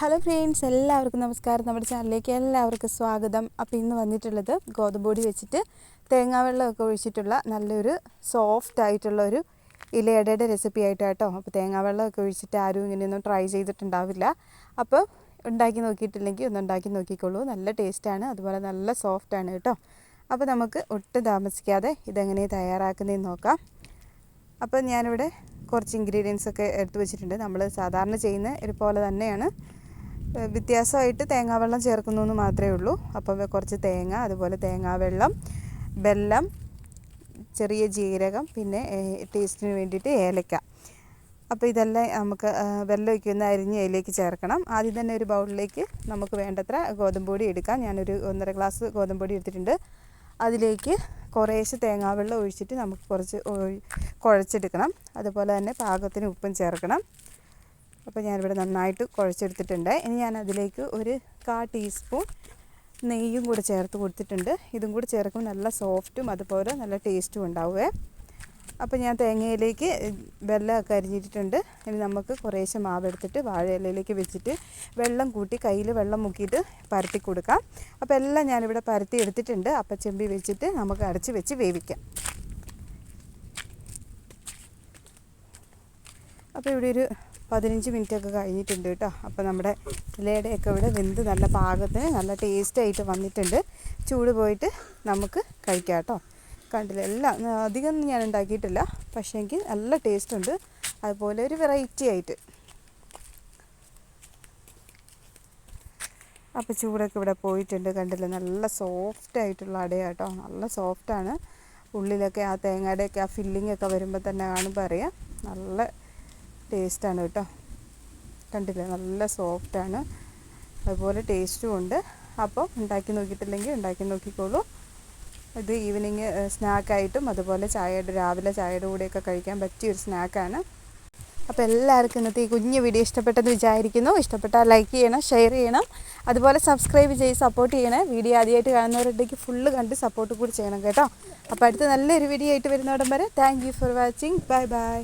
Hello friends എല്ലാവർക്കും നമസ്കാരം. നമ്മുടെ ചാനലിലേക്ക് എല്ലാവർക്കും സ്വാഗതം. അപ്പോൾ ഇന്ന് വന്നിട്ടുള്ളത് ഗോതമ്പ് പൊടി വെച്ചിട്ട് തേങ്ങാവെള്ളമൊക്കെ ഒഴിച്ചിട്ടുള്ള നല്ലൊരു സോഫ്റ്റ് ആയിട്ടുള്ള ഒരു ഇലയടയുടെ റെസിപ്പി ആയിട്ട് കേട്ടോ അപ്പോൾ തേങ്ങാവെള്ളമൊക്കെ ഒഴിച്ചിട്ട് ആരും ഇങ്ങനെയൊന്നും ട്രൈ ചെയ്തിട്ടുണ്ടാവില്ല. അപ്പോൾ ഉണ്ടാക്കി നോക്കിയിട്ടില്ലെങ്കിൽ ഒന്ന് ഉണ്ടാക്കി നോക്കിക്കോളൂ. നല്ല ടേസ്റ്റാണ് അതുപോലെ നല്ല സോഫ്റ്റാണ് കേട്ടോ. അപ്പോൾ നമുക്ക് ഒട്ടും താമസിക്കാതെ ഇതെങ്ങനെ തയ്യാറാക്കുന്നതെന്ന് നോക്കാം. അപ്പോൾ ഞാനിവിടെ കുറച്ച് ഇൻഗ്രീഡിയൻസ് ഒക്കെ എടുത്തു വെച്ചിട്ടുണ്ട്. നമ്മൾ സാധാരണ ചെയ്യുന്ന ഇതുപോലെ തന്നെയാണ്. വ്യത്യാസമായിട്ട് തേങ്ങാവെള്ളം ചേർക്കുന്നു എന്ന് മാത്രമേ ഉള്ളൂ. അപ്പം കുറച്ച് തേങ്ങ അതുപോലെ തേങ്ങാവെള്ളം വെല്ലം ചെറിയ ജീരകം പിന്നെ ടേസ്റ്റിന് വേണ്ടിയിട്ട് ഏലക്ക. അപ്പോൾ ഇതെല്ലാം നമുക്ക് വെള്ളം ഒഴിക്കുന്ന അരിഞ്ഞ് അതിലേക്ക് ചേർക്കണം. ആദ്യം തന്നെ ഒരു ബൗളിലേക്ക് നമുക്ക് വേണ്ടത്ര ഗോതമ്പ് പൊടി എടുക്കാം. ഞാനൊരു ഒന്നര ഗ്ലാസ് ഗോതമ്പ് പൊടി എടുത്തിട്ടുണ്ട്. അതിലേക്ക് കുറേശ്ശെ തേങ്ങാവെള്ളം ഒഴിച്ചിട്ട് നമുക്ക് കുറച്ച് കുഴച്ചെടുക്കണം. അതുപോലെ തന്നെ പാകത്തിന് ഉപ്പും ചേർക്കണം. അപ്പോൾ ഞാനിവിടെ നന്നായിട്ട് കുഴച്ചെടുത്തിട്ടുണ്ട്. ഇനി ഞാൻ അതിലേക്ക് ഒരു കാ ടീസ്പൂൺ നെയ്യും കൂടെ ചേർത്ത് കൊടുത്തിട്ടുണ്ട്. ഇതും കൂടി ചേർക്കുമ്പോൾ നല്ല സോഫ്റ്റും അതുപോലെ നല്ല ടേസ്റ്റും ഉണ്ടാവുമേ അപ്പോൾ ഞാൻ തേങ്ങയിലേക്ക് വെള്ളമൊക്കെ അരിഞ്ഞിട്ടുണ്ട് ഇനി നമുക്ക് കുറേശ്ശെ മാവ് എടുത്തിട്ട് വാഴയിലയിലേക്ക് വെച്ചിട്ട് വെള്ളം കൂട്ടി കയ്യിൽ വെള്ളം മുക്കിയിട്ട് പരത്തി കൊടുക്കാം. അപ്പോൾ എല്ലാം ഞാനിവിടെ പരത്തി എടുത്തിട്ടുണ്ട്. അപ്പം ചെമ്പി വെച്ചിട്ട് നമുക്ക് അടച്ച് വെച്ച് വേവിക്കാം. അപ്പോൾ ഇവിടെ ഒരു പതിനഞ്ച് മിനിറ്റ് ഒക്കെ കഴിഞ്ഞിട്ടുണ്ട് കേട്ടോ. അപ്പോൾ നമ്മുടെ ഇലയുടെയൊക്കെ ഇവിടെ വെന്ത് നല്ല പാകത്തിന് നല്ല ടേസ്റ്റായിട്ട് വന്നിട്ടുണ്ട്. ചൂട് പോയിട്ട് നമുക്ക് കഴിക്കാം കേട്ടോ. കണ്ടില്ല എല്ലാം അധികം ഞാൻ ഉണ്ടാക്കിയിട്ടില്ല. പക്ഷേ എനിക്ക് നല്ല ടേസ്റ്റ് ഉണ്ട്. അതുപോലെ ഒരു വെറൈറ്റി ആയിട്ട്. അപ്പോൾ ചൂടൊക്കെ ഇവിടെ പോയിട്ടുണ്ട്. കണ്ടില്ല നല്ല സോഫ്റ്റ് ആയിട്ടുള്ള അടയാണ് കേട്ടോ. നല്ല സോഫ്റ്റാണ് ഉള്ളിലൊക്കെ ആ തേങ്ങയുടെയൊക്കെ ആ ഫില്ലിങ്ങൊക്കെ വരുമ്പോൾ തന്നെ കാണുമ്പോൾ അറിയാം. നല്ല ടേസ്റ്റാണ് കേട്ടോ. കണ്ടില്ലേ? നല്ല സോഫ്റ്റാണ്. അതുപോലെ ടേസ്റ്റും ഉണ്ട്. അപ്പോൾ ഉണ്ടാക്കി നോക്കിയിട്ടില്ലെങ്കിൽ ഉണ്ടാക്കി നോക്കിക്കോളൂ. ഇത് ഈവനിങ് സ്നാക്കായിട്ടും അതുപോലെ ചായയുടെ രാവിലെ ചായയുടെ കൂടെയൊക്കെ കഴിക്കാൻ പറ്റിയ ഒരു സ്നാക്കാണ്. അപ്പോൾ എല്ലാവർക്കും ഇന്നത്തെ ഈ കുഞ്ഞു വീഡിയോ ഇഷ്ടപ്പെട്ടെന്ന് വിചാരിക്കുന്നു. ഇഷ്ടപ്പെട്ടാൽ ലൈക്ക് ചെയ്യണം ഷെയർ ചെയ്യണം. അതുപോലെ സബ്സ്ക്രൈബ് ചെയ്ത് സപ്പോർട്ട് ചെയ്യണേ. വീഡിയോ ആദ്യമായിട്ട് കാണുന്നവരുണ്ടെങ്കിൽ ഫുള്ള് കണ്ട് സപ്പോർട്ട് കൂടി ചെയ്യണം കേട്ടോ. അപ്പോൾ അടുത്ത നല്ലൊരു വീഡിയോ ആയിട്ട് വരുന്നോടം വരെ thank for watching bye bye